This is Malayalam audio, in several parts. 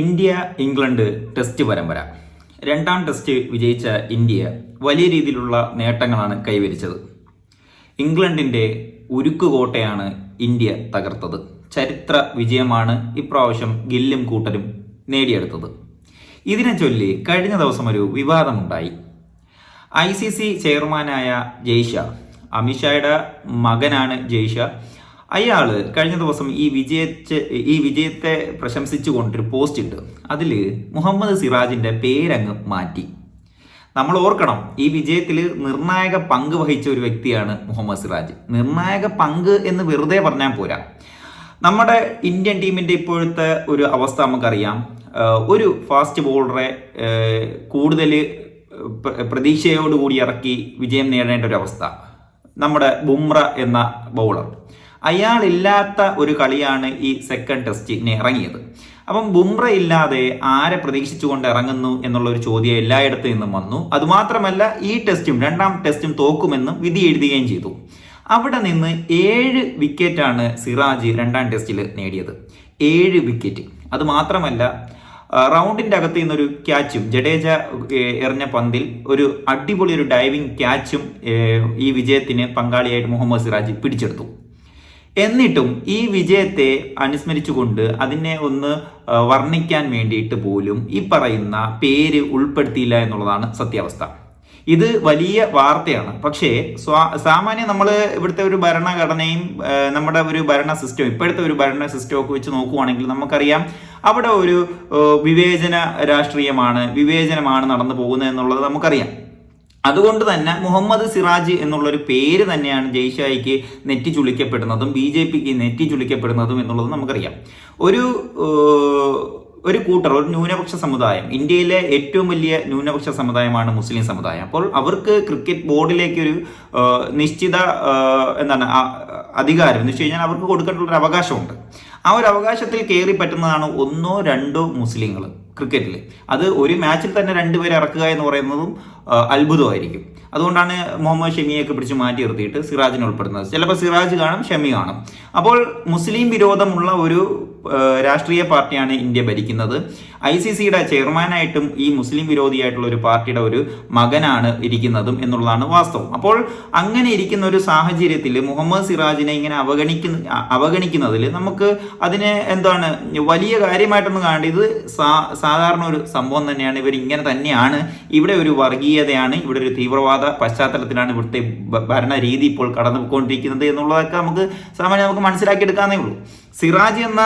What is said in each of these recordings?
ഇന്ത്യ ഇംഗ്ലണ്ട് ടെസ്റ്റ് പരമ്പര രണ്ടാം ടെസ്റ്റ് വിജയിച്ച ഇന്ത്യ വലിയ രീതിയിലുള്ള നേട്ടങ്ങളാണ് കൈവരിച്ചത്. ഇംഗ്ലണ്ടിന്റെ ഉരുക്കുകോട്ടയാണ് ഇന്ത്യ തകർത്തത്. ചരിത്ര വിജയമാണ് ഇപ്രാവശ്യം ഗില്ലും കൂട്ടരും നേടിയെടുത്തത്. ഇതിനെ ചൊല്ലി കഴിഞ്ഞ ദിവസം ഒരു വിവാദമുണ്ടായി. ഐ സി സി ചെയർമാനായ ജയ്ഷ അമിത്ഷായുടെ മകനാണ് ജയ്ഷ അയാൾ കഴിഞ്ഞ ദിവസം ഈ വിജയിച്ച് ഈ വിജയത്തെ പ്രശംസിച്ചുകൊണ്ടൊരു പോസ്റ്റ് ഉണ്ട് അതിൽ മുഹമ്മദ് സിറാജിന്റെ പേരങ്ങ് മാറ്റി. നമ്മൾ ഓർക്കണം ഈ വിജയത്തിൽ നിർണായക പങ്ക് വഹിച്ച ഒരു വ്യക്തിയാണ് മുഹമ്മദ് സിറാജ്. നിർണായക പങ്ക് എന്ന് വെറുതെ പറഞ്ഞാൽ പോരാ. നമ്മുടെ ഇന്ത്യൻ ടീമിന്റെ ഇപ്പോഴത്തെ ഒരു അവസ്ഥ നമുക്കറിയാം. ഒരു ഫാസ്റ്റ് ബോളറെ കൂടുതൽ പ്രതീക്ഷയോടുകൂടി ഇറക്കി വിജയം നേടേണ്ട ഒരു അവസ്ഥ. നമ്മുടെ ബുംറ എന്ന ബൗളർ അയാളില്ലാത്ത ഒരു കളിയാണ് ഈ സെക്കൻഡ് ടെസ്റ്റിന് ഇറങ്ങിയത്. അപ്പം ബുംറ ഇല്ലാതെ ആരെ പ്രതീക്ഷിച്ചുകൊണ്ട് ഇറങ്ങുന്നു എന്നുള്ള ഒരു ചോദ്യം എല്ലായിടത്തു നിന്നും വന്നു. അതുമാത്രമല്ല ഈ ടെസ്റ്റും രണ്ടാം ടെസ്റ്റും തോക്കുമെന്നും വിധി എഴുതുകയും ചെയ്തു. അവിടെ നിന്ന് ഏഴ് വിക്കറ്റാണ് സിറാജ് രണ്ടാം ടെസ്റ്റിൽ നേടിയത്. ഏഴ് വിക്കറ്റ് അതുമാത്രമല്ല ആ, റൗണ്ടിന്റെ അകത്ത് നിന്നൊരു ക്യാച്ചും ജഡേജ എറിഞ്ഞ പന്തിൽ ഒരു അടിപൊളി ഒരു ഡൈവിംഗ് ക്യാച്ചും ഈ വിജയത്തിന് പങ്കാളിയായിട്ട് മുഹമ്മദ് സിറാജ് പിടിച്ചെടുത്തു. എന്നിട്ടും ഈ വിജയത്തെ അനുസ്മരിച്ചുകൊണ്ട് അതിനെ ഒന്ന് വർണിക്കാൻ വേണ്ടിയിട്ട് പോലും ഈ പറയുന്ന പേര് ഉൾപ്പെടുത്തിയില്ല എന്നുള്ളതാണ് സത്യാവസ്ഥ. ഇത് വലിയ വാർത്തയാണ്. പക്ഷേ സാമാന്യം നമ്മൾ ഇവിടുത്തെ ഒരു ഭരണഘടനയും നമ്മുടെ ഒരു ഭരണ സിസ്റ്റം ഇപ്പോഴത്തെ ഒരു ഭരണ സിസ്റ്റം ഒക്കെ വെച്ച് നോക്കുവാണെങ്കിൽ നമുക്കറിയാം അവിടെ ഒരു വിവേചന രാഷ്ട്രീയമാണ് വിവേചനമാണ് നടന്നു പോകുന്നത് എന്നുള്ളത് നമുക്കറിയാം. അതുകൊണ്ട് തന്നെ മുഹമ്മദ് സിറാജ് എന്നുള്ള ഒരു പേര് തന്നെയാണ് ജയ്ഷായിക്ക് നെറ്റി ചുളിക്കപ്പെടുന്നതും ബി ജെ പിക്ക് നെറ്റി ചുളിക്കപ്പെടുന്നതും എന്നുള്ളത് നമുക്കറിയാം. ഒരു ഒരു കൂട്ടർ ഒരു ന്യൂനപക്ഷ സമുദായം ഇന്ത്യയിലെ ഏറ്റവും വലിയ ന്യൂനപക്ഷ സമുദായമാണ് മുസ്ലിം സമുദായം. അപ്പോൾ അവർക്ക് ക്രിക്കറ്റ് ബോർഡിലേക്ക് ഒരു നിശ്ചിത എന്താണ് അധികാരം എന്ന് വെച്ച് കഴിഞ്ഞാൽ അവർക്ക് കൊടുക്കേണ്ട ഒരു അവകാശമുണ്ട്. ആ ഒരു അവകാശത്തിൽ കയറി പറ്റുന്നതാണ് ഒന്നോ രണ്ടോ മുസ്ലിങ്ങൾ ക്രിക്കറ്റിൽ. അത് ഒരു മാച്ചിൽ തന്നെ രണ്ടുപേരെ ഇറക്കുക എന്ന് പറയുന്നതും അത്ഭുതമായിരിക്കും. അതുകൊണ്ടാണ് മുഹമ്മദ് ഷമിയൊക്കെ പിടിച്ച് മാറ്റി നിർത്തിയിട്ട് സിറാജിനെ ഉൾപ്പെടുന്നത്. ചിലപ്പോൾ സിറാജ് കാണും ഷമി കാണും. അപ്പോൾ മുസ്ലിം വിരോധമുള്ള ഒരു രാഷ്ട്രീയ പാർട്ടിയാണ് ഇന്ത്യ ഭരിക്കുന്നത്. ഐ സി സിയുടെ ചെയർമാനായിട്ടും ഈ മുസ്ലിം വിരോധിയായിട്ടുള്ള ഒരു പാർട്ടിയുടെ ഒരു മകനാണ് ഇരിക്കുന്നതും എന്നുള്ളതാണ് വാസ്തവം. അപ്പോൾ അങ്ങനെ ഇരിക്കുന്ന ഒരു സാഹചര്യത്തിൽ മുഹമ്മദ് സിറാജിനെ ഇങ്ങനെ അവഗണിക്കുന്ന അവഗണിക്കുന്നതിൽ നമുക്ക് അതിനെ എന്താണ് വലിയ കാര്യമായിട്ടൊന്നും കാണേണ്ട. ഇത് സാധാരണ ഒരു സംഭവം തന്നെയാണ്. ഇവർ ഇങ്ങനെ തന്നെയാണ്. ഇവിടെ ഒരു വർഗീയതയാണ്. ഇവിടെ ഒരു തീവ്രവാദ പശ്ചാത്തലത്തിലാണ് ഇവിടുത്തെ ഭരണ രീതി ഇപ്പോൾ കടന്നുപോയിക്കൊണ്ടിരിക്കുന്നത് എന്നുള്ളതൊക്കെ നമുക്ക് സാമാന്യം നമുക്ക് മനസ്സിലാക്കിയെടുക്കാന്നേ ഉള്ളൂ. സിറാജ് എന്ന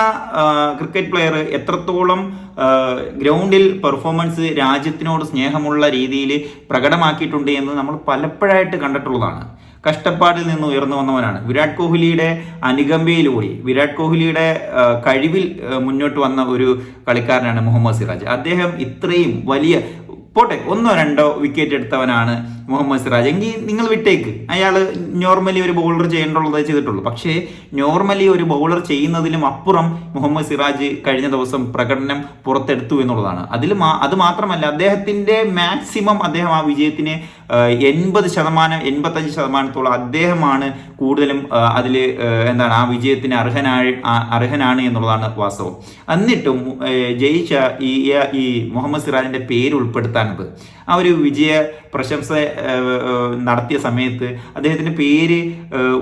ക്രിക്കറ്റ് പ്ലെയർ എത്രത്തോളം ഗ്രൗണ്ടിൽ പെർഫോമൻസ് രാജ്യത്തിനോട് സ്നേഹമുള്ള രീതിയിൽ പ്രകടമാക്കിയിട്ടുണ്ട് എന്ന് നമ്മൾ പലപ്പോഴായിട്ട് കണ്ടിട്ടുള്ളതാണ്. കഷ്ടപ്പാടിൽ നിന്ന് ഉയർന്നു വന്നവനാണ്. വിരാട് കോഹ്ലിയുടെ അനുകമ്പയിലൂടെ വിരാട് കോഹ്ലിയുടെ കഴിവിൽ മുന്നോട്ട് വന്ന ഒരു കളിക്കാരനാണ് മുഹമ്മദ് സിറാജ്. അദ്ദേഹം ഇത്രയും വലിയ പോട്ടെ ഒന്നോ രണ്ടോ വിക്കറ്റ് എടുത്തവനാണ് മുഹമ്മദ് സിറാജ്. എങ്കിൽ നിങ്ങൾ വിട്ടേക്ക്. അയാൾ നോർമലി ഒരു ബൗളർ ചെയ്യേണ്ടുള്ളത് ചെയ്തിട്ടുള്ളൂ. പക്ഷേ നോർമലി ഒരു ബൗളർ ചെയ്യുന്നതിലും അപ്പുറം മുഹമ്മദ് സിറാജ് കഴിഞ്ഞ ദിവസം പ്രകടനം പുറത്തെടുത്തു എന്നുള്ളതാണ്. അതിൽ അത് മാത്രമല്ല അദ്ദേഹത്തിന്റെ മാക്സിമം അദ്ദേഹം ആ വിജയത്തിന് എൺപത് ശതമാനം എൺപത്തഞ്ച് ശതമാനത്തോളം അദ്ദേഹമാണ് കൂടുതലും അതിൽ എന്താണ് ആ വിജയത്തിന് അർഹനായി അർഹനാണ് എന്നുള്ളതാണ് വാസ്തവം. എന്നിട്ടും ജയിച്ച ഈ ഈ മുഹമ്മദ് സിറാജിന്റെ പേര് ഉൾപ്പെടുത്താനത് ആ ഒരു വിജയ പ്രശംസ നടത്തിയ സമയത്ത് അദ്ദേഹത്തിന്റെ പേര്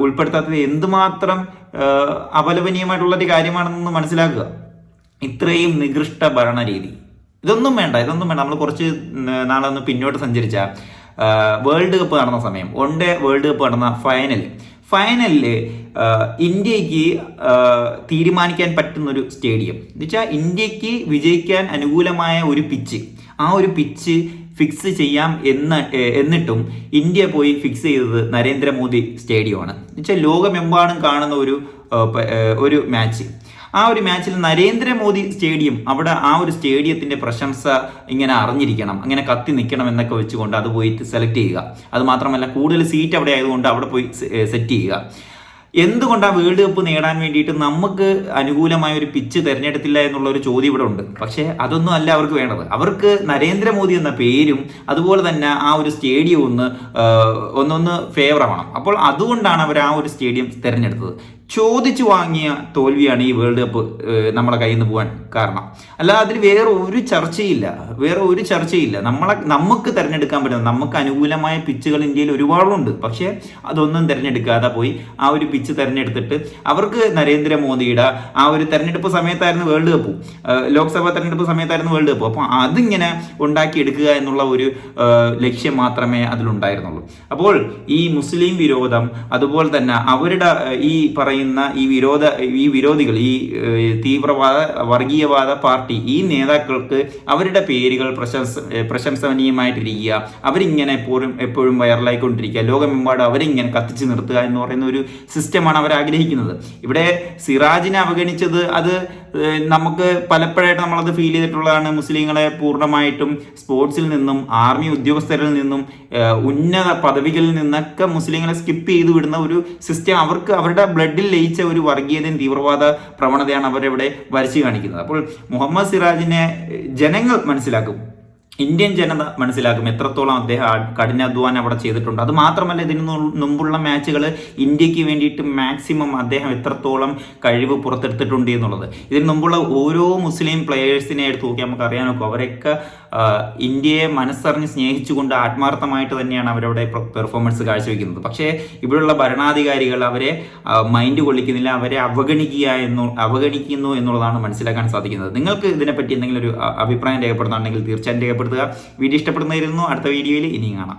ഉൾപ്പെടുത്താത്തത് എന്തുമാത്രം അപലപനീയമായിട്ടുള്ളൊരു കാര്യമാണെന്ന് മനസ്സിലാക്കുക. ഇത്രയും നികൃഷ്ട ഭരണരീതി. ഇതൊന്നും വേണ്ട ഇതൊന്നും വേണ്ട. നമ്മൾ കുറച്ച് നാളൊന്ന് പിന്നോട്ട് സഞ്ചരിച്ച വേൾഡ് കപ്പ് നടന്ന സമയം വൺ ഡേ വേൾഡ് കപ്പ് നടന്ന ഫൈനൽ ഫൈനലിൽ ഇന്ത്യയ്ക്ക് തീരുമാനിക്കാൻ പറ്റുന്ന ഒരു സ്റ്റേഡിയം. എന്ന് വെച്ചാൽ ഇന്ത്യയ്ക്ക് വിജയിക്കാൻ അനുകൂലമായ ഒരു പിച്ച് ആ ഒരു പിച്ച് ഫിക്സ് ചെയ്യാം എന്ന് എന്നിട്ടും ഇന്ത്യ പോയി ഫിക്സ് ചെയ്തത് നരേന്ദ്രമോദി സ്റ്റേഡിയമാണ്. എന്നുവെച്ചാൽ ലോകമെമ്പാടും കാണുന്ന ഒരു ഒരു മാച്ച്. ആ ഒരു മാച്ചിൽ നരേന്ദ്രമോദി സ്റ്റേഡിയം അവിടെ ആ ഒരു സ്റ്റേഡിയത്തിന്റെ പ്രശംസ ഇങ്ങനെ അറിഞ്ഞിരിക്കണം അങ്ങനെ കത്തി നിൽക്കണം എന്നൊക്കെ വെച്ചുകൊണ്ട് അത് പോയിട്ട് സെലക്ട് ചെയ്യുക. അത് മാത്രമല്ല കൂടുതൽ സീറ്റ് അവിടെ ആയതുകൊണ്ട് അവിടെ പോയി സെറ്റ് ചെയ്യുക. എന്തുകൊണ്ടാണ് വേൾഡ് കപ്പ് നേടാൻ വേണ്ടിയിട്ട് നമുക്ക് അനുകൂലമായ ഒരു പിച്ച് തിരഞ്ഞെടുത്തില്ല എന്നുള്ള ഒരു ചോദ്യം ഇവിടെ ഉണ്ട്. പക്ഷേ അതൊന്നും അല്ല അവർക്ക് വേണ്ടത്. അവർക്ക് നരേന്ദ്രമോദി എന്ന പേരും അതുപോലെ തന്നെ ആ ഒരു സ്റ്റേഡിയം ഒന്ന് ആ, ഒന്നൊന്ന് ഫേവറാവണം അപ്പോൾ അതുകൊണ്ടാണ് അവർ ആ ഒരു സ്റ്റേഡിയം തിരഞ്ഞെടുത്തത്. ചോദിച്ചു വാങ്ങിയ തോൽവിയാണ് ഈ വേൾഡ് കപ്പ് നമ്മളെ കയ്യിൽ നിന്ന് പോകാൻ കാരണം. അല്ല അതിൽ വേറെ ഒരു ചർച്ചയില്ല. വേറെ ഒരു ചർച്ചയില്ല. നമ്മളെ നമുക്ക് തിരഞ്ഞെടുക്കാൻ പറ്റുന്ന നമുക്ക് അനുകൂലമായ പിച്ചുകൾ ഇന്ത്യയിൽ ഒരുപാടുണ്ട്. പക്ഷേ അതൊന്നും തിരഞ്ഞെടുക്കാതെ പോയി ആ ഒരു പിച്ച് തിരഞ്ഞെടുത്തിട്ട് അവർക്ക് നരേന്ദ്രമോദിയുടെ ആ ഒരു തെരഞ്ഞെടുപ്പ് സമയത്തായിരുന്നു വേൾഡ് കപ്പ്. ലോക്സഭാ തെരഞ്ഞെടുപ്പ് സമയത്തായിരുന്നു വേൾഡ് കപ്പ്. അപ്പോൾ അതിങ്ങനെ ഉണ്ടാക്കിയെടുക്കുക എന്നുള്ള ഒരു ലക്ഷ്യം മാത്രമേ അതിലുണ്ടായിരുന്നുള്ളൂ. അപ്പോൾ ഈ മുസ്ലിം വിരോധം അതുപോലെ തന്നെ അവരുടെ ഈ പറയുന്ന ഈ വിരോധ ഈ വിരോധികൾ ഈ തീവ്രവാദ വർഗീയവാദ പാർട്ടി ഈ നേതാക്കൾക്ക് അവരുടെ പേരുകൾ പ്രശംസ പ്രശംസനീയമായിട്ടിരിക്കുക. അവരിങ്ങനെ എപ്പോഴും എപ്പോഴും വൈറലായിക്കൊണ്ടിരിക്കുക. ലോകമെമ്പാടും അവരിങ്ങനെ കത്തിച്ചു നിർത്തുക എന്ന് പറയുന്ന ഒരു സിസ്റ്റമാണ് അവർ ആഗ്രഹിക്കുന്നത് ഇവിടെ സിറാജിനെ അവഗണിച്ചത് അത് നമുക്ക് പലപ്പോഴായിട്ട് നമ്മളത് ഫീൽ ചെയ്തിട്ടുള്ളതാണ് മുസ്ലിങ്ങളെ പൂർണമായിട്ടും സ്പോർട്സിൽ നിന്നും ആർമി ഉദ്യോഗസ്ഥരിൽ നിന്നും ഉന്നത പദവികളിൽ നിന്നൊക്കെ മുസ്ലിങ്ങളെ സ്കിപ്പ് ചെയ്തു വിടുന്ന ഒരു സിസ്റ്റം അവർക്ക് അവരുടെ ബ്ലഡിൽ ലയിച്ച ഒരു വർഗീയതയും തീവ്രവാദ പ്രവണതയാണ് അവരിവിടെ വരച്ചു കാണിക്കുന്നത്. അപ്പോൾ മുഹമ്മദ് സിറാജിനെ ജനങ്ങൾ മനസ്സിലാക്കും. ഇന്ത്യൻ ജനത മനസ്സിലാക്കും എത്രത്തോളം അദ്ദേഹം കഠിനാധ്വാനം അവിടെ ചെയ്തിട്ടുണ്ട്. അത് മാത്രമല്ല ഇതിനു മുമ്പുള്ള മാച്ചുകൾ ഇന്ത്യയ്ക്ക് വേണ്ടിയിട്ട് മാക്സിമം അദ്ദേഹം എത്രത്തോളം കഴിവ് പുറത്തെടുത്തിട്ടുണ്ട് എന്നുള്ളത്. ഇതിനു മുമ്പുള്ള ഓരോ മുസ്ലിം പ്ലെയേഴ്സിനെ എടുത്ത് നോക്കി നമുക്ക് അറിയാനൊക്കെ അവരൊക്കെ ഇന്ത്യയെ മനസ്സറിഞ്ഞ് സ്നേഹിച്ചുകൊണ്ട് ആത്മാർത്ഥമായിട്ട് തന്നെയാണ് അവരവിടെ പെർഫോമൻസ് കാഴ്ചവെക്കുന്നത്. പക്ഷേ ഇവിടെയുള്ള ഭരണാധികാരികൾ അവരെ മൈൻഡ് കൊള്ളിക്കുന്നില്ല അവരെ അവഗണിക്കുക എന്നു അവഗണിക്കുന്നു എന്നുള്ളതാണ് മനസ്സിലാക്കാൻ സാധിക്കുന്നത്. നിങ്ങൾക്ക് ഇതിനെപ്പറ്റി എന്തെങ്കിലും ഒരു അഭിപ്രായം രേഖപ്പെടുന്നുണ്ടെങ്കിൽ തീർച്ചയായും രേഖപ്പെടുത്തുക വീഡിയോ ഇഷ്ടപ്പെടുന്നതായിരുന്നു അടുത്ത വീഡിയോയിൽ ഇനിയും കാണാം.